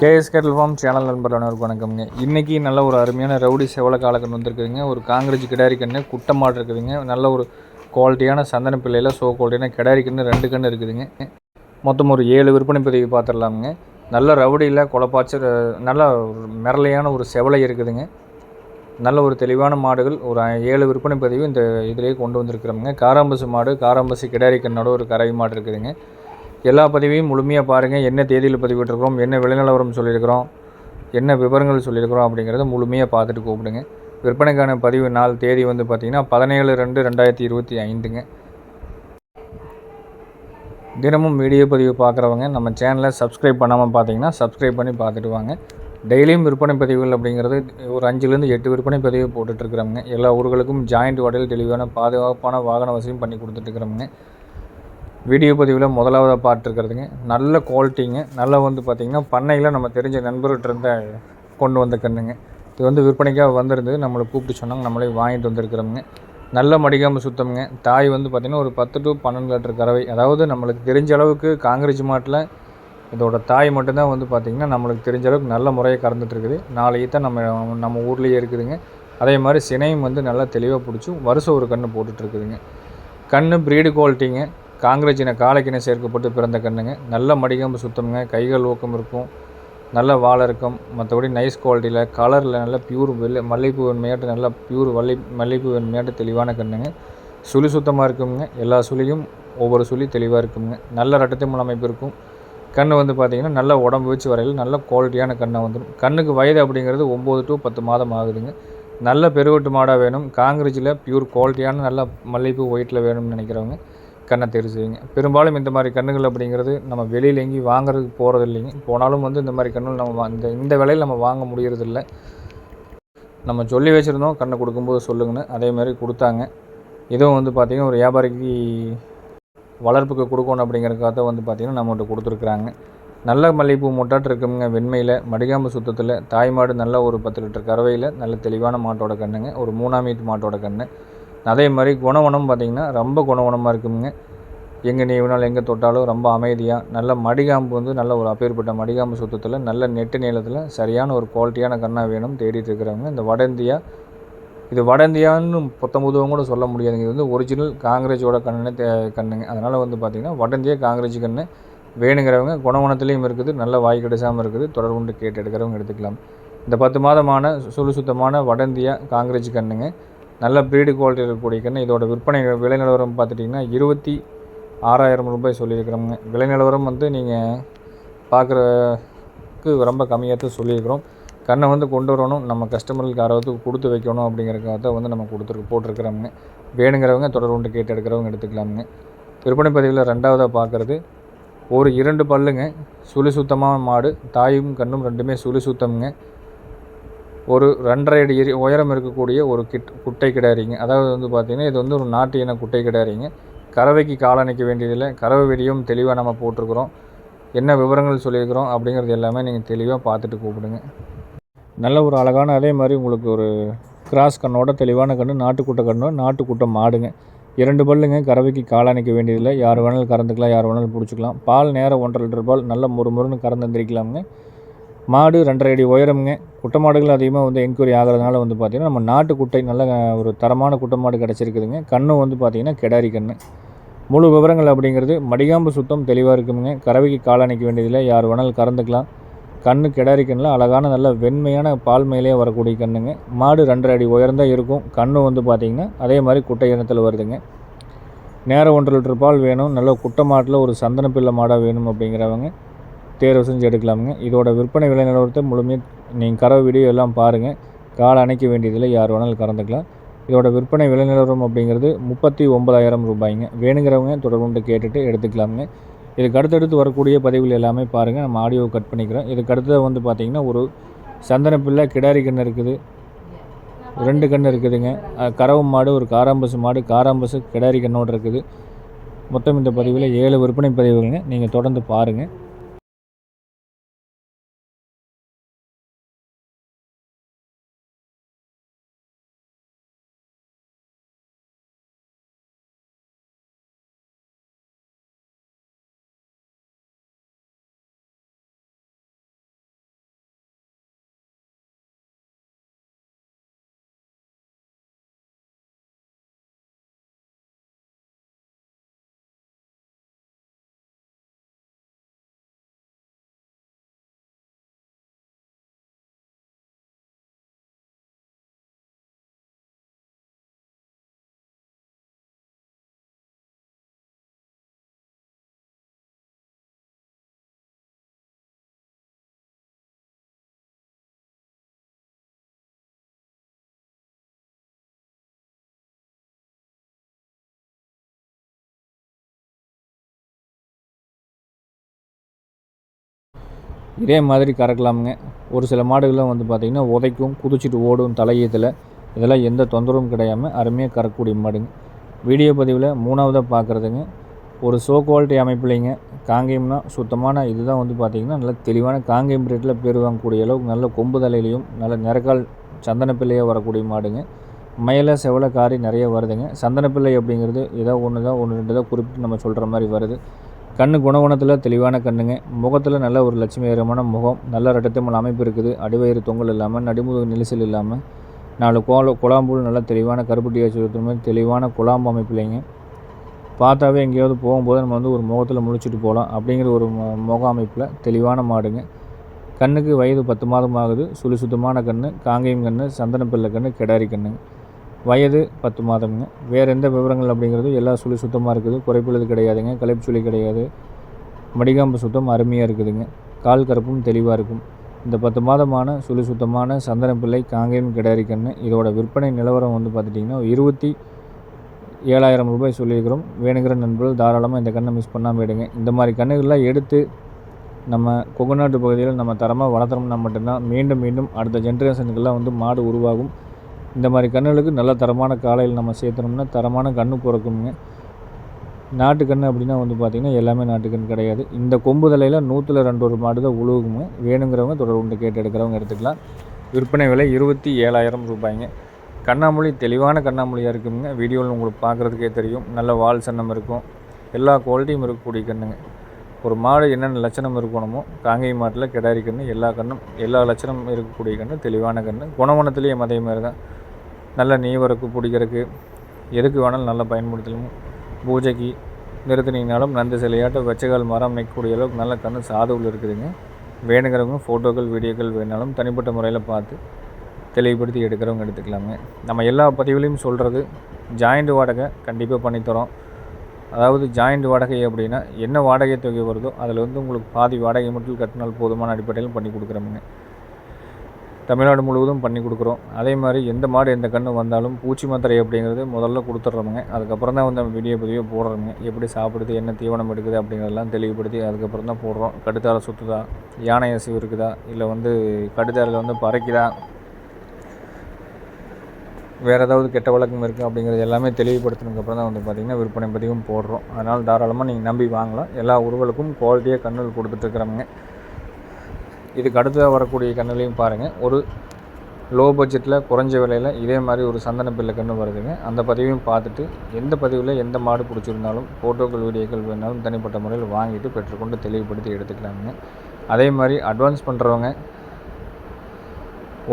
KS கேட்டல் form channel நண்பர் அனைவருக்கும் வணக்கம்ங்க. இன்றைக்கி நல்ல ஒரு அருமையான ரவுடி செவல காலக்கன் வந்திருக்குதுங்க. ஒரு காங்கிரஸ் கிடாரி கன்று குட்டமாடு இருக்குதுங்க. நல்ல ஒரு குவாலிட்டியான சந்தன பிள்ளையில் சோ குவாலிட்டியான கிடாரி கண்ணு ரெண்டு கன்று இருக்குதுங்க. மொத்தம் ஒரு ஏழு விற்பனை பதிவு பார்த்துடலாமுங்க. நல்ல ரவுடியில் குழப்பாச்ச நல்ல ஒரு மிரளையான ஒரு செவலை இருக்குதுங்க. நல்ல ஒரு தெளிவான மாடுகள் ஒரு ஏழு விற்பனை பதிவு இந்த இதிலேயே கொண்டு வந்திருக்கிறோமுங்க. காராம்பசு மாடு காராம்பசு கிடாரி கண்ணோட ஒரு கறவை மாடு இருக்குதுங்க. எல்லா பதிவையும் முழுமையாக பாருங்கள் என்ன தேதியில் பதிவிட்டிருக்கிறோம் என்ன விளைநிலவரம் சொல்லியிருக்கிறோம் என்ன விவரங்கள் சொல்லியிருக்கிறோம் அப்படிங்கிறத முழுமையாக பார்த்துட்டு கூப்பிடுங்க. விற்பனைக்கான பதிவு நாள் தேதி வந்து பார்த்திங்கன்னா பதினேழு ரெண்டு ரெண்டாயிரத்தி இருபத்தி ஐந்துங்க. தினமும் வீடியோ பதிவு பார்க்குறவங்க நம்ம சேனலை சப்ஸ்கிரைப் பண்ணாமல் பார்த்தீங்கன்னா சப்ஸ்கிரைப் பண்ணி பார்த்துட்டு வாங்க. டெய்லியும் விற்பனை பதிவுகள் அப்படிங்கிறது ஒரு அஞ்சுலேருந்து எட்டு விற்பனை பதிவு போட்டுட்ருக்குறோங்க எல்லா ஊர்களுக்கும் ஜாயிண்ட் வாடகையில் தெளிவான பாதுகாப்பான வாகன வசதியும் பண்ணி கொடுத்துட்ருக்குறோங்க வீடியோ பதிவில் முதலாவதாக பார்த்துருக்குறதுங்க. நல்ல குவாலிட்டிங்க நல்லா வந்து பார்த்திங்கன்னா பண்ணையில் நம்ம தெரிஞ்ச நண்பர்கிட்ட கொண்டு வந்த கண்ணுங்க இது வந்து விற்பனைக்காக வந்திருந்தது. நம்மளை கூப்பிட்டு சொன்னாங்க. நம்மளே வாங்கிட்டு வந்திருக்கிறோமுங்க. நல்ல மடிக்காமல் சுத்தமுங்க. தாய் வந்து பார்த்திங்கன்னா ஒரு பத்து டு பன்னெண்டு லிட்டர் கறவை. அதாவது நம்மளுக்கு தெரிஞ்ச அளவுக்கு காங்கிரஸ் மாட்டில் இதோட தாய் மட்டும்தான் வந்து பார்த்திங்கன்னா நம்மளுக்கு தெரிஞ்ச அளவுக்கு நல்ல முறையை கறந்துட்டுருக்குது. நாளைக்கு தான் நம்ம நம்ம ஊர்லேயே இருக்குதுங்க. அதே மாதிரி சினையும் வந்து நல்லா தெளிவாக பிடிச்சி வருஷம் ஒரு கன்று போட்டுட்ருக்குதுங்க கன்று ப்ரீடு குவாலிட்டிங்க காங்கிரஜின காலைக்கினை சேர்க்கப்பட்டு பிறந்த கண்ணுங்க. நல்ல மடிகம்பு சுத்தமுங்க கைகள் ஊக்கம் இருக்கும். நல்ல வாழை இருக்கும். மற்றபடி நைஸ் குவாலிட்டியில் கலரில் நல்ல பியூர் வெள்ளை மல்லிகைப்பூ வெண்மையாட்டு நல்ல பியூர் வள்ளி மல்லிகைப்பூ வெண்மையாட்டு தெளிவான கண்ணுங்க. சுழி சுத்தமாக இருக்குங்க. எல்லா சுழியும் ஒவ்வொரு சுழி தெளிவாக இருக்குங்க. நல்ல ரட்டத்தை அமைப்பு இருக்கும். கண் வந்து பார்த்திங்கன்னா நல்ல உடம்பு வச்சு வரையில் நல்ல குவாலிட்டியான கண்ணை வந்துடும் கண்ணுக்கு வயது அப்படிங்கிறது ஒம்பது டு பத்து மாதம் ஆகுதுங்க. நல்ல பெருவெட்டு மாடாக வேணும். காங்கிரஜில் பியூர் குவாலிட்டியான நல்ல மல்லிகைப்பூ ஒயிட்டில் வேணும்னு நினைக்கிறவங்க. கண்ணை தேர்வு செய்யுங்க பெரும்பாலும் இந்த மாதிரி கண்ணுகள் அப்படிங்கிறது நம்ம வெளியில் எங்கேயும் வாங்குறதுக்கு போகிறது இல்லைங்க போனாலும் வந்து இந்த மாதிரி கண்ணுகள் நம்ம இந்த இந்த விலையில் நம்ம வாங்க முடியறதில்ல. நம்ம சொல்லி வச்சுருந்தோம். கண்ணை கொடுக்கும்போது சொல்லுங்கன்னு. அதே மாதிரி கொடுத்தாங்க. இதுவும் வந்து பார்த்திங்கன்னா ஒரு வியாபாரிக்கு வளர்ப்புக்கு கொடுக்கணும் அப்படிங்கிறக்காக வந்து பார்த்திங்கன்னா நம்மகிட்ட கொடுத்துருக்குறாங்க. நல்ல மல்லிகைப்பூ முட்டாட்டு இருக்குங்க வெண்மையில். மடிகாம்பு சுத்தத்தில். தாய் மாடு நல்ல ஒரு பத்து லிட்டர் கறவையில். நல்ல தெளிவான மாட்டோட கண்ணுங்க. ஒரு மூணாம் ஈட்டு மாட்டோட கண்ணு. அதே மாதிரி குணவனம் பார்த்திங்கன்னா ரொம்ப குணவனமாக இருக்குங்க எங்கே நீ நீவினால் எங்கே தொட்டாலும் ரொம்ப அமைதியாக நல்ல மடிகாம்பு வந்து நல்ல ஒரு அப்பேற்பட்ட மடிகாம்பு சுத்தத்தில் நல்ல நெட்டு நீளத்தில் சரியான ஒரு குவாலிட்டியான கண்ணாக வேணும் தேடிட்டு இருக்கிறவங்க. இந்த வட இந்தியா இது வட இந்தியான்னு பத்தொம்பதுவங்க கூட சொல்ல முடியாதுங்க இது வந்து ஒரிஜினல் காங்கிரஸோட கண்ணு தே கண்ணுங்க. அதனால் வந்து பார்த்திங்கன்னா வட இந்தியா காங்கிரஸ் கண்ணு வேணுங்கிறவங்க குணவனத்துலேயும் இருக்குது நல்ல வாய் கிடைச்சாமல் இருக்குது தொடர்புண்டு கேட்டு எடுக்கிறவங்க எடுத்துக்கலாம். இந்த பத்து மாதமான சுழு சுத்தமான வட இந்தியா காங்கிரஸ் கண்ணுங்க. நல்ல ப்ரீடு குவாலிட்டி இருக்கக்கூடிய கன்று இதோட விற்பனை விலை நிலவரம் பார்த்துட்டிங்கன்னா இருபத்தி ஆறாயிரம் ரூபாய் சொல்லியிருக்கிறோங்க விலை நிலவரம் வந்து நீங்கள் பார்க்குறக்கு ரொம்ப கம்மியாக தான் சொல்லியிருக்கிறோம். கண்ணை வந்து கொண்டு வரணும். நம்ம கஸ்டமர்களுக்கு யாராவது கொடுத்து வைக்கணும் அப்படிங்கிறக்காக தான் வந்து நம்ம கொடுத்துருக்கு போட்டிருக்கிறோங்க வேணுங்கிறவங்க தொடர் கொண்டு கேட்டு எடுக்கிறவங்க எடுத்துக்கலாமுங்க. விற்பனை பதிவில் ரெண்டாவதாக பார்க்குறது. ஒரு இரண்டு பல்லுங்க. சுழி சுத்தமான மாடு. தாயும் கண்ணும் ரெண்டுமே சுழி சுத்தமுங்க ஒரு ரெண்டரை அடி எரி உயரம் இருக்கக்கூடிய ஒரு கிட் குட்டை கிடாரிங்க. அதாவது வந்து பார்த்திங்கன்னா இது வந்து ஒரு நாட்டு இன குட்டை கிடாரிங்க. கறவைக்கு காலணிக்க வேண்டியதில்லை. கறவை வெடியும் தெளிவாக நம்ம போட்டிருக்கிறோம். என்ன விவரங்கள் சொல்லியிருக்கிறோம் அப்படிங்கிறது எல்லாமே நீங்கள் தெளிவாக பார்த்துட்டு கூப்பிடுங்க. நல்ல ஒரு அழகான அதே மாதிரி உங்களுக்கு ஒரு கிராஸ் கண்ணோட தெளிவான கண்ணு நாட்டுக்கூட்ட கண்ணோட நாட்டுக்கூட்டம் மாடுங்க. இரண்டு பல்லுங்க கறவைக்கு காலணிக்க வேண்டியதில்லை. யார் வேணாலும் கறந்துக்கலாம் யார் வேணாலும் பிடிச்சிக்கலாம். பால் நேரம் ஒன்றரை லிட்டர் பால் நல்ல முறு முருன்னு கறந்து எந்திரிக்கலாமுங்க. மாடு ரெண்டரை அடி உயரமுங்க. குட்டை மாடுகள் அதிகமாக வந்து என்கொயரி ஆகிறதுனால வந்து பார்த்திங்கன்னா நம்ம நாட்டு குட்டை நல்ல ஒரு தரமான குட்டை மாடு கிடச்சிருக்குதுங்க. கண்ணும் வந்து பார்த்திங்கன்னா கெடாரி கண்ணு. முழு விவரங்கள் அப்படிங்கிறது மடிகாம்பு சுத்தம் தெளிவாக இருக்குங்க. கறவைக்கு கால் அணைக்க வேண்டியதில்லை. யார் வேணாலும் கறந்துக்கலாம். கண்ணு கிடாரி கண்ணில் அழகான நல்ல வெண்மையான பால் மேலே வரக்கூடிய கண்ணுங்க. மாடு ரெண்டரை அடி உயர்ந்தான் இருக்கும். கண்ணு வந்து பார்த்திங்கன்னா அதே மாதிரி குட்டை இனத்தில் வருதுங்க. நேரம் ஒன்றரை லிட்டர் பால் வேணும். நல்ல குட்டை மாட்டில் ஒரு சந்தன பிள்ளை மாடாக வேணும் அப்படிங்கிறவங்க. தேர்வு செஞ்சு எடுக்கலாமுங்க. இதோட விற்பனை விலை நிலவரத்தை முழுமையாக நீங்கள் கறவை வீடியோ எல்லாம் பாருங்கள் கால் அணைக்க வேண்டியதில் யார் வேணாலும் கறந்துக்கலாம். இதோட விற்பனை விலை நிலவரம் அப்படிங்கிறது முப்பத்தி ஒன்பதாயிரம் ரூபாய்ங்க. வேணுங்கிறவங்க தொடர்புண்டு கேட்டுட்டு எடுத்துக்கலாமுங்க. இதுக்கு அடுத்தடுத்து வரக்கூடிய பதிவுகள் எல்லாமே பாருங்கள் நம்ம ஆடியோ கட் பண்ணிக்கிறோம். இதுக்கு அடுத்தது வந்து பார்த்திங்கன்னா ஒரு சந்தன பிள்ளை கிடாரி கன்று இருக்குது. ரெண்டு கன்று இருக்குதுங்க. கறவு மாடு ஒரு காராம்பசு மாடு காராம்பசு கிடாரி கண்ணோடு இருக்குது. மொத்தம் இந்த பதிவில் ஏழு விற்பனை பதிவுகள்ங்க. நீங்கள் தொடர்ந்து பாருங்கள் இதே மாதிரி கறக்கலாமுங்க. ஒரு சில மாடுகளும் வந்து பார்த்திங்கன்னா உதைக்கும் குதிச்சிட்டு ஓடும் தலையீத்தில் இதெல்லாம் எந்த தொந்தரவும் கிடையாமல் அருமையாக கறக்கக்கூடிய மாடுங்க. வீடியோ பதிவில் மூணாவதாக பார்க்குறதுங்க ஒரு சோ குவாலிட்டி அமைப்புலைங்க. காங்கேயம்னா சுத்தமான இதுதான் வந்து பார்த்திங்கன்னா நல்ல தெளிவான காங்கேயம் ரேட்டில் பேர் வாங்கக்கூடிய அளவுக்கு நல்ல கொம்பு தலையிலையும் நல்ல நிறக்கால் சந்தனப்பிள்ளையாக வரக்கூடிய மாடுங்க. மயில செவலை காரி நிறைய வருதுங்க. சந்தனப்பிள்ளை அப்படிங்கிறது ஏதோ ஒன்று தான் ஒன்று ரெண்டு தான் குறிப்பிட்டு நம்ம சொல்கிற மாதிரி வருது. கண்ணு குணகுணத்தில் தெளிவான கண்ணுங்க. முகத்தில் நல்ல ஒரு லட்சுமிகரமான முகம். நல்ல ரெட்டத்தமிழ் அமைப்பு இருக்குது. அடிவயிறு தொங்கல் இல்லாமல் நடுமுக நெரிசல் இல்லாமல் நாலு கோல குழாம்புல் நல்ல தெளிவான கருப்பட்டி வச்சு மாதிரி தெளிவான குழாம்பு அமைப்பில்லைங்க பார்த்தாவே எங்கேயாவது போகும்போது நம்ம வந்து ஒரு முகத்தில் முழிச்சிட்டு போகலாம் அப்படிங்கிற ஒரு முக அமைப்பில் தெளிவான மாடுங்க. கண்ணுக்கு வயது பத்து மாதம் ஆகுது. சுழி சுத்தமான கன்று காங்கேயம் கன்று சந்தனப்பிள்ளை கன்று கிடாரி கண்ணுங்க. வயது பத்து மாதம்ங்க. வேறு எந்த விவரங்கள் அப்படிங்கிறது எல்லா சுழி சுத்தமாக இருக்குது. குறைப்புள்ளது கிடையாதுங்க. கலைப்பு சுழி கிடையாது. மடிகாம்பு சுத்தம் அருமையாக இருக்குதுங்க. கால் கருப்பும் தெளிவாக இருக்கும். இந்த பத்து மாதமான சுழி சுத்தமான சந்தனப்பிள்ளை காங்கேயம் கிடாரி கன்று இதோட விற்பனை நிலவரம் வந்து பார்த்துட்டிங்கன்னா இருபத்தி ஏழாயிரம் ரூபாய் சொல்லியிருக்கிறோம். வேணுங்கிற நண்பர்கள் தாராளமாக இந்த கண்ணை மிஸ் பண்ணாமல் எடுங்க. இந்த மாதிரி கண்ணுகள்லாம் எடுத்து நம்ம கொங்குநாட்டு பகுதியில் நம்ம தரமாக வளர்த்துறோம்னா மட்டும்தான் மீண்டும் மீண்டும் அடுத்த ஜென்ரேஷனுக்கெல்லாம் வந்து மாடு உருவாகும். இந்த மாதிரி கண்ணுகளுக்கு நல்ல தரமான காலையில் நம்ம சேர்த்துனோம்னா தரமான கன்று பிறக்குங்க. நாட்டுக்கண் அப்படின்னா வந்து பார்த்திங்கன்னா எல்லாமே நாட்டுக்கண் கிடையாது. இந்த கொம்பு தலையில் நூற்றில் ரெண்டு ஒரு மாடு தான் உழுவுங்க. வேணுங்கிறவங்க தொடர் உண்டு கேட்டு எடுக்கிறவங்க எடுத்துக்கலாம். விற்பனை விலை இருபத்தி ஏழாயிரம் ரூபாய்ங்க. கண்ணாமொழி தெளிவான கண்ணாமொழியாக இருக்குங்க. வீடியோவில் உங்களுக்கு பார்க்குறதுக்கே தெரியும். நல்ல வால் சன்னம் இருக்கும். எல்லா குவாலிட்டியும் இருக்கக்கூடிய கண்ணுங்க. ஒரு மாடு என்னென்ன லட்சணம் இருக்கணுமோ காங்கை மாட்டில் கிடாரி கன்று எல்லா கண்ணும் எல்லா லட்சணம் இருக்கக்கூடிய கன்று தெளிவான கன்று குணவனத்துலேயும் அதே மாதிரி தான். நல்ல நீவரக்கு பிடிக்கிறதுக்கு எதுக்கு வேணாலும் நல்லா பயன்படுத்தலாம். பூஜைக்கு நிறுத்தினீங்கனாலும் நந்து சிலையாட்டம் வச்சகால் மரம் நிற்கக்கூடிய அளவுக்கு நல்ல கண்ணு சாதுவில் இருக்குதுங்க. வேணுங்கிறவங்க ஃபோட்டோக்கள் வீடியோக்கள் வேணாலும் தனிப்பட்ட முறையில் பார்த்து தெளிவுபடுத்தி எடுக்கிறவங்க எடுத்துக்கலாங்க. நம்ம எல்லா பதிவுலையும் சொல்கிறது ஜாயிண்ட் வாடகை கண்டிப்பாக பண்ணித்தரோம் அதாவது ஜாயிண்ட் வாடகை அப்படின்னா என்ன வாடகை தொகை வருதோ அதில் வந்து உங்களுக்கு பாதி வாடகை மட்டும் கட்டினால் போதுமான அடிப்படையில் பண்ணி கொடுக்குறோமுங்க. தமிழ்நாடு முழுவதும் பண்ணி கொடுக்குறோம். அதே மாதிரி எந்த மாடு எந்த கன்று வந்தாலும் பூச்சி மாத்திரை அப்படிங்கிறது முதல்ல கொடுத்துட்றோமுங்க அதுக்கப்புறம் தான் வந்து நம்ம வீடியோ பதிவு போடுறோமுங்க எப்படி சாப்பிடுது என்ன தீவனம் எடுக்குது அப்படிங்கிறதெல்லாம் தெளிவுபடுத்தி அதுக்கப்புறம் தான் போடுறோம். கடுத்தார சுற்றுதா யானை அசைவு இருக்குதா? இல்லை வந்து கடுத்தாரில் வந்து பறைக்குதா? வேறு ஏதாவது கெட்ட வழக்கம் இருக்குது அப்படிங்கிறது எல்லாமே தெளிவுபடுத்தினதுக்கப்புறம் தான் வந்து பார்த்திங்கன்னா விற்பனை பதிவும் போடுறோம். அதனால் தாராளமாக நீங்கள் நம்பி வாங்கலாம். எல்லா உருவலுக்கும் குவாலிட்டியாக கண்ணுகள் கொடுத்துட்ருக்குறவங்க இதுக்கு அடுத்ததாக வரக்கூடிய கன்றுலையும் பாருங்கள் ஒரு லோ பட்ஜெட்டில் குறைஞ்ச விலையில் இதே மாதிரி ஒரு சந்தன பிள்ளை கன்று வருதுங்க. அந்த பதிவையும் பார்த்துட்டு எந்த பதிவில் எந்த மாடு பிடிச்சிருந்தாலும் ஃபோட்டோக்கள் வீடியோக்கள் வேணாலும் தனிப்பட்ட முறையில் வாங்கிட்டு பெற்றுக்கொண்டு தெளிவுபடுத்தி எடுத்துக்கலாமுங்க. அதே மாதிரி அட்வான்ஸ் பண்ணுறவங்க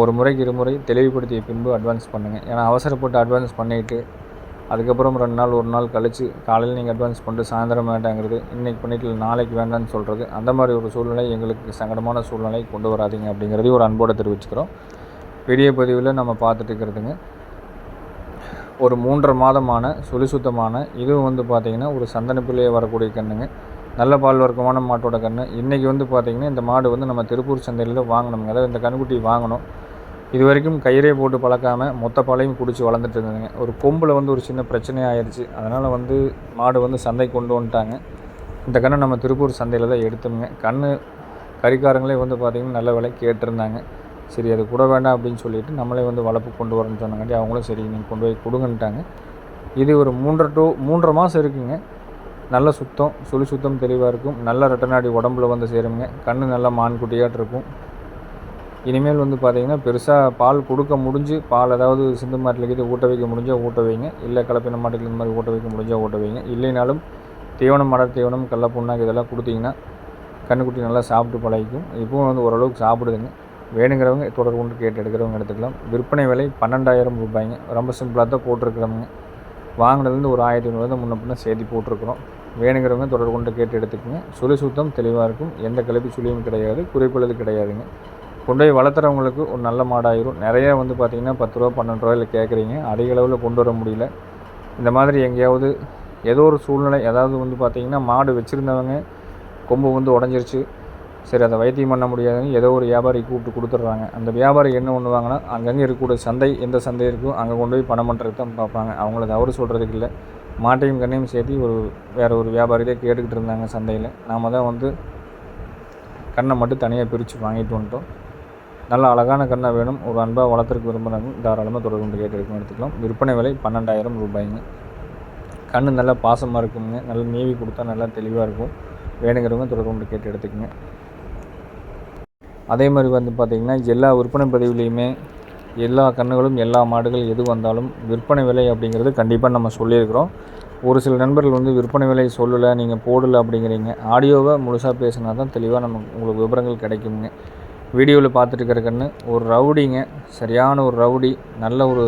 ஒரு முறைக்கு இருமுறை தெளிவுபடுத்திய பின்பு அட்வான்ஸ் பண்ணுங்கள் ஏன்னா அவசரப்பட்டு அட்வான்ஸ் பண்ணிவிட்டு அதுக்கப்புறம் ரெண்டு நாள் ஒரு நாள் கழித்து காலையில் நீங்கள் அட்வான்ஸ் பண்ணிட்டு சாயந்தரம் வேண்டாங்கிறது இன்றைக்கி பண்ணிட்டு நாளைக்கு வேண்டாம்னு சொல்கிறது அந்த மாதிரி ஒரு சூழ்நிலை எங்களுக்கு சங்கடமான சூழ்நிலை கொண்டு வராதிங்க அப்படிங்கிறதையும் ஒரு அன்போடு தெரிவிச்சுக்கிறோம். பெரிய பதிவில் நம்ம பார்த்துட்டு இருக்கிறதுங்க. ஒரு மூன்றரை மாதமான சுழி சுத்தமான இதுவும் வந்து பார்த்திங்கன்னா ஒரு சந்தன வரக்கூடிய கண்ணுங்க. நல்ல பால் வர்க்கமான மாட்டோட கன்று இன்றைக்கி வந்து பார்த்திங்கன்னா இந்த மாடு வந்து நம்ம திருப்பூர் சந்தையில் வாங்கினோங்க அதாவது இந்த கண்குட்டி வாங்கினோம் இது வரைக்கும் கயிறே போட்டு பழக்காமல் மொத்த பாலையும் குடிச்சு வளர்ந்துட்டு இருந்ததுங்க ஒரு கொம்பில் வந்து ஒரு சின்ன பிரச்சனை ஆயிடுச்சு. அதனால் வந்து மாடு வந்து சந்தை கொண்டு வந்துட்டாங்க. இந்த கண்ணை நம்ம திருப்பூர் சந்தையில் தான் எடுத்தோங்க கண் கறிக்காரங்களே வந்து பார்த்திங்கன்னா நல்ல விலை கேட்டிருந்தாங்க. சரி அது கூட வேண்டாம் அப்படின்னு சொல்லிட்டு நம்மளே வந்து வளர்ப்பு கொண்டு வரணும்னு சொன்னாங்காட்டி அவங்களும் சரி நீங்கள் கொண்டு போய் கொடுங்கன்ட்டாங்க. இது ஒரு மூன்றரை டூ மூன்றரை மாதம் இருக்குங்க. நல்ல சுத்தம் சுழி சுத்தம் தெளிவாக இருக்கும். நல்ல ரெட்டநாடி உடம்புல வந்து சேருங்க கண் நல்லா மான்குட்டியாட்டு இருக்கும். இனிமேல் வந்து பார்த்திங்கன்னா பெருசாக பால் கொடுக்க முடிஞ்சு பால் ஏதாவது சிந்து மாட்டில் இது ஊட்ட வைக்க முடிஞ்சால் ஊட்ட வைங்க. இல்லை கலப்பின மாட்டுக்கு இந்த மாதிரி ஊட்ட வைக்க முடிஞ்சால் ஊட்ட வைங்க. இல்லைனாலும் தீவனம் மடர் தீவனம் கடல புண்ணாக்கு இதெல்லாம் கொடுத்தீங்கன்னா கண்ணுக்குட்டி நல்லா சாப்பிட்டு பழகிக்கும். இப்போவும் வந்து ஓரளவுக்கு சாப்பிடுதுங்க. வேணுங்கிறவங்க தொடர்பு கொண்டு கேட்டு எடுக்கிறவங்க எடுத்துக்கலாம். விற்பனை விலை பன்னெண்டாயிரம் ரூபாய்ங்க. ரொம்ப சிம்பிளாக தான் போட்டிருக்கிறவங்க. வாங்கினதுலேருந்து ஒரு ஆயிரத்தி ஐநூறுவா முன்ன பின்ன சேர்த்து போட்டிருக்கிறோம். வேணுங்கிறவங்க தொடர்பு கொண்டு கேட்டு எடுத்துக்கோங்க. சுழி சுத்தம் தெளிவாக இருக்கும். எந்த கலப்பி சுழியும் கிடையாது. குறிப்புள்ளது கிடையாதுங்க. கொண்டு போய் வளர்த்துறவங்களுக்கு ஒரு நல்ல மாடாயிரும். நிறையா வந்து பார்த்திங்கன்னா பத்து ரூபா பன்னெண்டு ரூபாயில் கேட்குறீங்க. அதிக அளவில் கொண்டு வர முடியல. இந்த மாதிரி எங்கேயாவது ஏதோ ஒரு சூழ்நிலை ஏதாவது வந்து பார்த்திங்கன்னா மாடு வச்சுருந்தவங்க கொம்பு வந்து உடஞ்சிருச்சு. சரி அதை வைத்தியம் பண்ண முடியாதுன்னு ஏதோ ஒரு வியாபாரி கூப்பிட்டு கொடுத்துட்றாங்க. அந்த வியாபாரி என்ன பண்ணுவாங்கன்னா அங்கங்கே இருக்கக்கூடிய சந்தை எந்த சந்தை இருக்கோ அங்கே கொண்டு போய் பணம் பண்ணுறதுக்கு தான் பார்ப்பாங்க. அவங்கள தவறு சொல்கிறதுக்கு இல்லை. மாட்டையும் கண்ணையும் சேர்த்து ஒரு வேறு ஒரு வியாபாரியே கேட்டுக்கிட்டு இருந்தாங்க சந்தையில். நாம் தான் வந்து கண்ணை மட்டும் தனியாக பிரித்து வாங்கிட்டு வந்துட்டோம். நல்ல அழகான கண்ணை வேணும். ஒரு அன்பாக வளர்த்துருக்கு விரும்புகிறாங்க தாராளமாக தொடர்பு கொண்டு கேட்டு எடுக்கணும் எடுத்துக்கலாம். விற்பனை விலை பன்னெண்டாயிரம் ரூபாய்ங்க. கண் நல்லா பாசமாக இருக்குங்க நல்லா நீவி கொடுத்தா நல்லா தெளிவாக இருக்கும். வேணுங்கிறவங்க தொடர்பு கொண்டு கேட்டு எடுத்துக்கங்க. அதே மாதிரி வந்து பார்த்திங்கன்னா எல்லா விற்பனை பதிவுலேயுமே எல்லா கண்ணுகளும் எல்லா மாடுகள் எது வந்தாலும் விற்பனை விலை அப்படிங்கிறது கண்டிப்பாக நம்ம சொல்லியிருக்கிறோம். ஒரு சில நண்பர்கள் வந்து விற்பனை விலை சொல்லலை நீங்கள் போடலை அப்படிங்கிறீங்க. ஆடியோவை முழுசாக பேசினா தான் தெளிவாக நம்ம உங்களுக்கு விவரங்கள் கிடைக்குங்க வீடியோவில் பார்த்துட்டு இருக்கிற கண்ணு ஒரு ரவுடிங்க சரியான ஒரு ரவுடி நல்ல ஒரு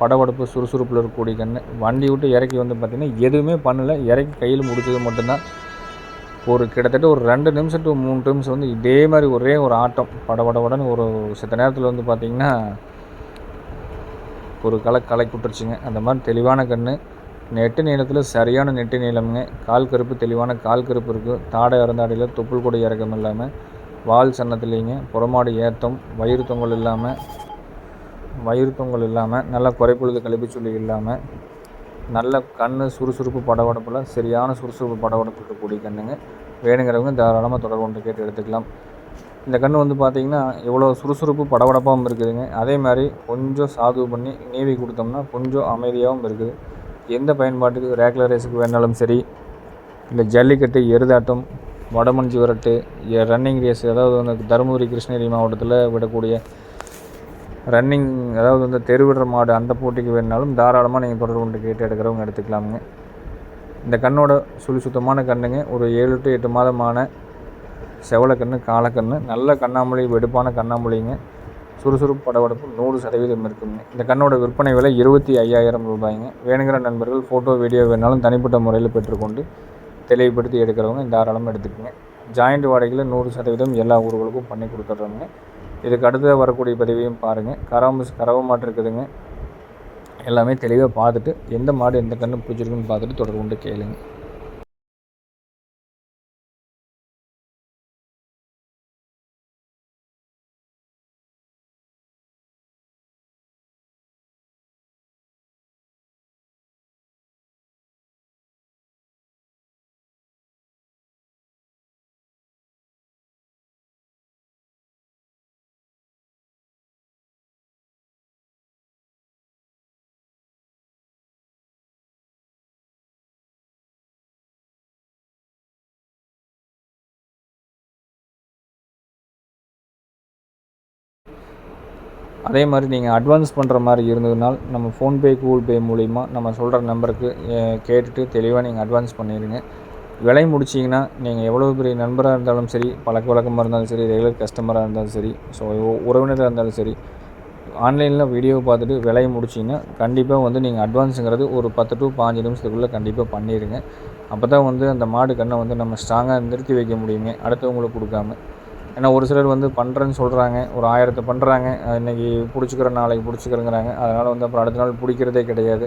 படபடப்பு சுறுசுறுப்பில் இருக்கக்கூடிய கண்ணு வண்டி விட்டு இறக்கி வந்து பார்த்திங்கன்னா எதுவுமே பண்ணலை. இறக்கி கையில் முடிச்சது மட்டும்தான். ஒரு கிட்டத்தட்ட ஒரு ரெண்டு நிமிஷம் டு மூணு நிமிஷம் வந்து இதே மாதிரி ஒரே ஒரு ஆட்டம் படபடபடன்னு ஒரு சித்த நேரத்தில் வந்து பார்த்திங்கன்னா ஒரு கலை களைக்கு விட்டுருச்சுங்க அந்த மாதிரி தெளிவான கண்ணு நெட்டு நீளத்தில் சரியான நெட்டு நீளம்ங்க. கால் கருப்பு தெளிவான கால் கருப்பு இருக்குது தாடை இறந்தாடியில் தொப்புள் கூட இறக்கம் இல்லாமல் வால் சன்னத்துலேங்க புறமாடு ஏற்றம் வயிறு தொங்கல் இல்லாமல் வயிறு தொங்கல் இல்லாமல் நல்லா குறைப்பொழுது கழிப்பு சொல்லி இல்லாமல் நல்ல கண் சுறுசுறுப்பு படவடப்பில் சரியான சுறுசுறுப்பு படவடப்பு இருக்கக்கூடிய கண்ணுங்க. வேணுங்கிறவங்க தாராளமாக தொடர்பு கொண்டு கேட்டு எடுத்துக்கலாம். இந்த கண் வந்து பார்த்திங்கன்னா எவ்வளோ சுறுசுறுப்பு படவடப்பாகவும் இருக்குதுங்க. அதே மாதிரி கொஞ்சம் சாது பண்ணி நீவி கொடுத்தோம்னா கொஞ்சம் அமைதியாகவும் இருக்குது. எந்த பயன்பாட்டுக்கு ரேக்லர் ரேஸுக்கு வேணாலும் சரி இல்லை ஜல்லிக்கட்டு எருதாட்டம் வடமஞ்சி விரட்டு ரன்னிங் ரேஸ் அதாவது வந்து தருமபுரி கிருஷ்ணகிரி மாவட்டத்தில் விடக்கூடிய ரன்னிங் அதாவது வந்து தெருவிடுற மாடு அந்த போட்டிக்கு வேணுனாலும் தாராளமாக நீங்கள் தொடர்பு கொண்டு கேட்டு எடுக்கிறவங்க எடுத்துக்கலாமுங்க. இந்த கண்ணோட சுழி சுத்தமான கண்ணுங்க ஒரு ஏழு டு எட்டு மாதமான செவலக்கண்ணு காலக்கண்ணு நல்ல கண்ணாமொழி வெடுப்பான கண்ணாமொழிங்க. சுறுசுறுப்பு படபடப்பு நூறு சதவீதம் இருக்குங்க. இந்த கண்ணோட விற்பனை விலை இருபத்தி ஐயாயிரம் ரூபாய்ங்க. வேணுங்கிற நண்பர்கள் ஃபோட்டோ வீடியோ வேணாலும் தனிப்பட்ட முறையில் பெற்றுக்கொண்டு தெளிவுபடுத்தி எடுக்கிறவங்க தாராளமாக எடுத்துக்கோங்க. ஜாயிண்ட் வாடகையில் நூறு சதவீதம் எல்லா ஊர்களுக்கும் பண்ணி கொடுத்துட்றோங்க. இதுக்கு அடுத்து வரக்கூடிய பதிவையும் பாருங்கள் கரம்பு கறவை மாட்டு இருக்குதுங்க. எல்லாமே தெளிவாக பார்த்துட்டு எந்த மாடு எந்த கன்று பிடிச்சிருக்குன்னு பார்த்துட்டு தொடர்பு கொண்டு கேளுங்க. அதே மாதிரி நீங்கள் அட்வான்ஸ் பண்ணுற மாதிரி இருந்ததுனால் நம்ம ஃபோன்பே கூகுள் பே மூலிமா நம்ம சொல்கிற நம்பருக்கு கேட்டுட்டு தெளிவாக நீங்கள் அட்வான்ஸ் பண்ணிடுங்க விலை முடிச்சிங்கன்னா நீங்கள் எவ்வளோ பெரிய நண்பராக இருந்தாலும் சரி பழக்க வழக்கமாக இருந்தாலும் சரி ரெகுலர் கஸ்டமராக இருந்தாலும் சரி ஸோ உறவினராக இருந்தாலும் சரி ஆன்லைனில் வீடியோ பார்த்துட்டு விலையை முடிச்சிங்கன்னா கண்டிப்பாக வந்து நீங்கள் அட்வான்ஸுங்கிறது ஒரு பத்து டு பாஞ்சு நிமிஷத்துக்குள்ளே கண்டிப்பாக பண்ணிடுங்க அப்போ தான் வந்து அந்த மாடு கண்ணை வந்து நம்ம ஸ்ட்ராங்காக நிறுத்தி வைக்க முடியுங்க அடுத்தவங்களுக்கு கொடுக்காம. ஏன்னா ஒரு சிலர் வந்து பண்ணுறேன்னு சொல்கிறாங்க ஒரு ஆயிரத்தை பண்ணுறாங்க இன்றைக்கி பிடிச்சிக்கிறேன் நாளைக்கு பிடிச்சிக்கிறேங்கிறாங்க. அதனால் வந்து அப்புறம் அடுத்த நாள் பிடிக்கிறதே கிடையாது.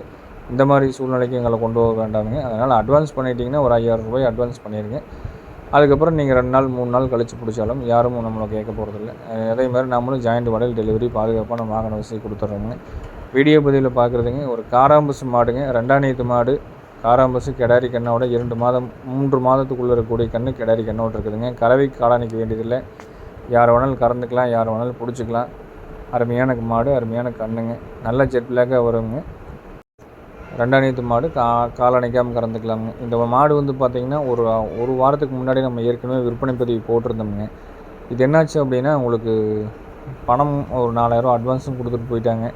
இந்த மாதிரி சூழ்நிலைக்கு எங்களை கொண்டு போக வேண்டாமுங்க. அதனால் அட்வான்ஸ் பண்ணிட்டீங்கன்னா ஒரு ஐயாயிரம் ரூபாய் அட்வான்ஸ் பண்ணிடுங்க அதுக்கப்புறம் நீங்கள் ரெண்டு நாள் மூணு நாள் கழித்து பிடிச்சாலும் யாரும் நம்மளை கேட்க போகிறதில்ல அதே மாதிரி நம்மளும் ஜாயிண்ட் வடையில் டெலிவரி பாதுகாப்பான வாகன வசதி கொடுத்துட்றோங்க வீடியோ பதிவில் பார்க்குறதுங்க ஒரு காராம்பஸ் மாடுங்க ரெண்டாம் மாடு மாடு காராம்பசு கிடாரி கண்ணோட இரண்டு மாதம் மூன்று மாதத்துக்குள்ளே இருக்கக்கூடிய கன்று கிடாரி கண்ணோட இருக்குதுங்க. கறவை காளானிக்க வேண்டியதில்லை. யார் வேணாலும் கறந்துக்கலாம் யார் வேணாலும் பிடிச்சிக்கலாம். அருமையான மாடு அருமையான கண்ணுங்க. நல்ல ஜெட் பிளாக்காக வருங்க. ரெண்டாணியத்து மாடு கா காலணைக்காமல் கறந்துக்கலாமுங்க. இந்த மாடு வந்து பார்த்திங்கன்னா ஒரு ஒரு வாரத்துக்கு முன்னாடி நம்ம ஏற்கனவே விற்பனை பதிவு போட்டிருந்தோமுங்க. இது என்னாச்சு அப்படின்னா உங்களுக்கு பணம் ஒரு நாலாயிரம் அட்வான்ஸும் கொடுத்துட்டு போயிட்டாங்க.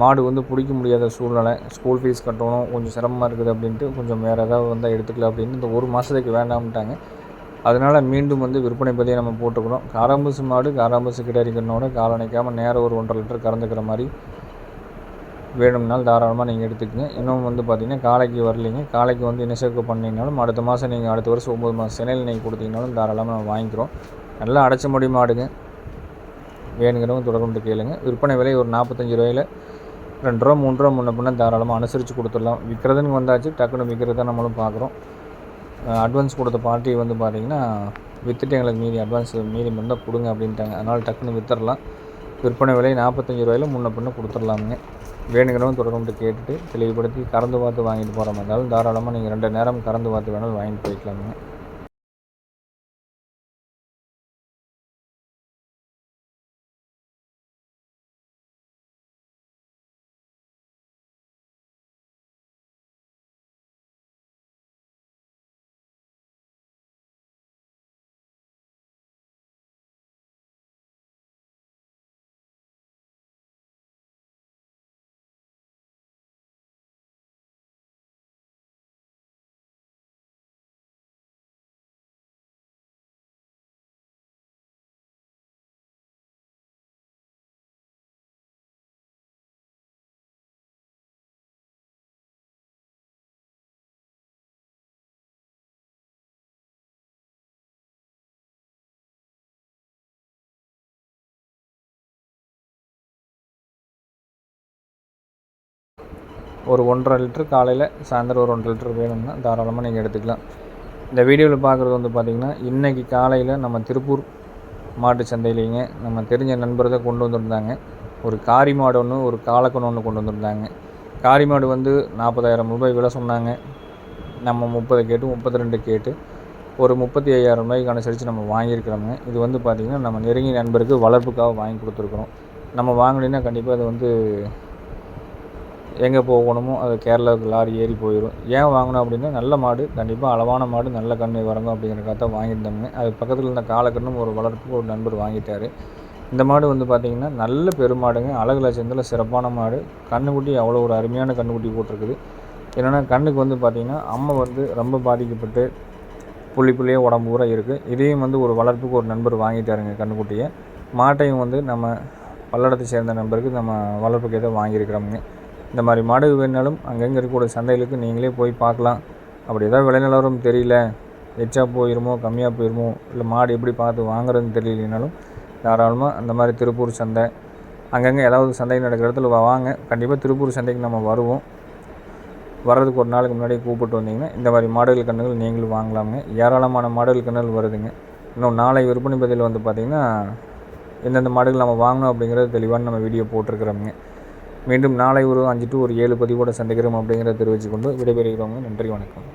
மாடு வந்து பிடிக்க முடியாத சூழ்நிலை ஸ்கூல் ஃபீஸ் கட்டணும் கொஞ்சம் சிரமமாக இருக்குது அப்படின்ட்டு கொஞ்சம் வேறு ஏதாவது வந்தால் எடுத்துக்கலாம் அப்படின்னு இந்த ஒரு மாதத்துக்கு வேண்டாம்ட்டாங்க. அதனால் மீண்டும் வந்து விற்பனை பதியை நம்ம போட்டுக்கிறோம். காராம்பூசு மாடு காராம்பூசு கிடாரிக்கனோட காலணிக்காமல் நேரம் ஒரு ஒன்றரை லிட்டர் கறந்துக்கிற மாதிரி வேணும்னால் தாராளமாக நீங்கள் எடுத்துக்கங்க. இன்னும் வந்து பார்த்திங்கன்னா காலைக்கு வரலைங்க. காலைக்கு வந்து இனசேர்க்கு பண்ணிங்கனாலும் அடுத்த மாதம் நீங்கள் அடுத்த வருஷம் ஒம்பது மாதம் சினையில் நீங்கள் கொடுத்தீங்கனாலும் தாராளமாக நம்ம வாங்கிக்கிறோம். நல்லா அடைச்ச முடி மாடுங்க. வேணுங்கிறவங்க தொடர்பு கேளுங்க. விற்பனை விலை ஒரு நாற்பத்தஞ்சு ரூபாயில் ரெண்டு ரூபா மூணு ரூபா முன்ன பின்ன தாராளமாக அனுசரித்து கொடுத்துடலாம். விற்கிறதுன்னு வந்தாச்சு டக்குன்னு விற்கிறத நம்மளும் பார்க்குறோம். அட்வான்ஸ் கொடுத்த பார்ட்டி வந்து பார்த்திங்கன்னா விற்றுட்டு எங்களுக்கு மீதி அட்வான்ஸ் மீதி இருந்தால் கொடுங்க அப்படின்ட்டாங்க. அதனால் டக்குன்னு விற்றுடலாம் விற்பனை விலை நாற்பத்தஞ்சு ரூபாயில் முன்ன பின்ன கொடுத்துடலாமுங்க. வேணுங்கிறவங்க தொடர்ந்து கேட்டுட்டு தெளிவுபடுத்தி கறந்து பார்த்து வாங்கிட்டு போகிற மாதிரி இருந்தாலும் தாராளமாக நீங்கள் ரெண்டு நேரம் கறந்து பார்த்து வேணாலும் வாங்கிட்டு போய்க்கலாமுங்க. ஒரு ஒன்றரை லிட்ரு காலையில் சாயந்தரம் ஒரு ஒன்றரை லிட்டர் வேணும்னா தாராளமாக நீங்கள் எடுத்துக்கலாம். இந்த வீடியோவில் பார்க்குறது வந்து பார்த்திங்கன்னா இன்றைக்கி காலையில் நம்ம திருப்பூர் மாட்டு சந்தையிலேங்க நம்ம தெரிஞ்ச நண்பர் தான் கொண்டு வந்திருந்தாங்க. ஒரு காரி மாடு ஒன்று ஒரு காலக்கணு ஒன்று கொண்டு வந்திருந்தாங்க. காரி மாடு வந்து நாற்பதாயிரம் ரூபாய் விலை சொன்னாங்க. நம்ம முப்பது கேட்டு முப்பத்தி ரெண்டு கேட்டு ஒரு முப்பத்தி ஐயாயிரம் ரூபாய்க்கு அனுசரித்து நம்ம வாங்கியிருக்கிறோங்க. இது வந்து பார்த்திங்கன்னா நம்ம நெருங்கிய நண்பருக்கு வளர்ப்புக்காக வாங்கி கொடுத்துருக்குறோம். நம்ம வாங்கினீங்கன்னா கண்டிப்பாக அது வந்து எங்கே போகணுமோ அது கேரளாவுக்கு லாரி ஏறி போயிடும் ஏன் வாங்கினோம் அப்படின்னா நல்ல மாடு கண்டிப்பாக அளவான மாடு நல்ல கண்ணு வரணும் அப்படிங்கிறக்காக தான் வாங்கியிருந்தோங்க அது பக்கத்தில் இருந்த காலக்கண்ணும் ஒரு வளர்ப்புக்கு ஒரு நண்பர் வாங்கிட்டார். இந்த மாடு வந்து பார்த்திங்கன்னா நல்ல பெருமாடுங்க அழகு லட்சத்தில் சிறப்பான மாடு. கண்ணுக்குட்டி அவ்வளோ ஒரு அருமையான கண்ணுக்குட்டி போட்டிருக்குது. என்னென்னா கண்ணுக்கு வந்து பார்த்திங்கன்னா அம்மை வந்து ரொம்ப பாதிக்கப்பட்டு புள்ளி புள்ளியே உடம்பு ஊற இருக்குது இதையும் வந்து ஒரு வளர்ப்புக்கு ஒரு நண்பர் வாங்கிட்டாருங்க கண்ணுக்குட்டியை. மாட்டையும் வந்து நம்ம பல்லடத்தை சேர்ந்த நண்பருக்கு நம்ம வளர்ப்புக்கு ஏதோ வாங்கியிருக்கிறோமுங்க. இந்த மாதிரி மாடு வேணாலும் அங்கங்கே இருக்கக்கூடிய சந்தைகளுக்கு நீங்களே போய் பார்க்கலாம். அப்படி ஏதாவது விலை நிலவரம் தெரியல எச்சா போயிருமோ கம்மியாக போயிருமோ இல்லை மாடு எப்படி பார்த்து வாங்குறதுன்னு தெரியலனாலும் தாராளமாக அந்த மாதிரி திருப்பூர் சந்தை அங்கங்கே ஏதாவது சந்தை நடக்கிற இடத்துல வாங்க. கண்டிப்பாக திருப்பூர் சந்தைக்கு நம்ம வருவோம். வர்றதுக்கு ஒரு நாளுக்கு முன்னாடி கூப்பிட்டு வந்தீங்கன்னா இந்த மாதிரி மாடுகள் கண்ணுகள் நீங்களும் வாங்கலாமுங்க. ஏராளமான மாடுகள் கண்ணுகள் வருதுங்க. இன்னும் நாளை விற்பனை பதில் வந்து பார்த்திங்கன்னா எந்தெந்த மாடுகள் நம்ம வாங்கணும் அப்படிங்கிறது தெளிவான நம்ம வீடியோ போட்டிருக்கிறோமுங்க. மீண்டும் நாளை ஒரு அஞ்சு டு ஒரு ஏழு பதிவோடு சந்திக்கிறோம் அப்படிங்கிறத தெரிவித்துக்கொண்டு விடைபெறுகிறோங்க. நன்றி வணக்கம்.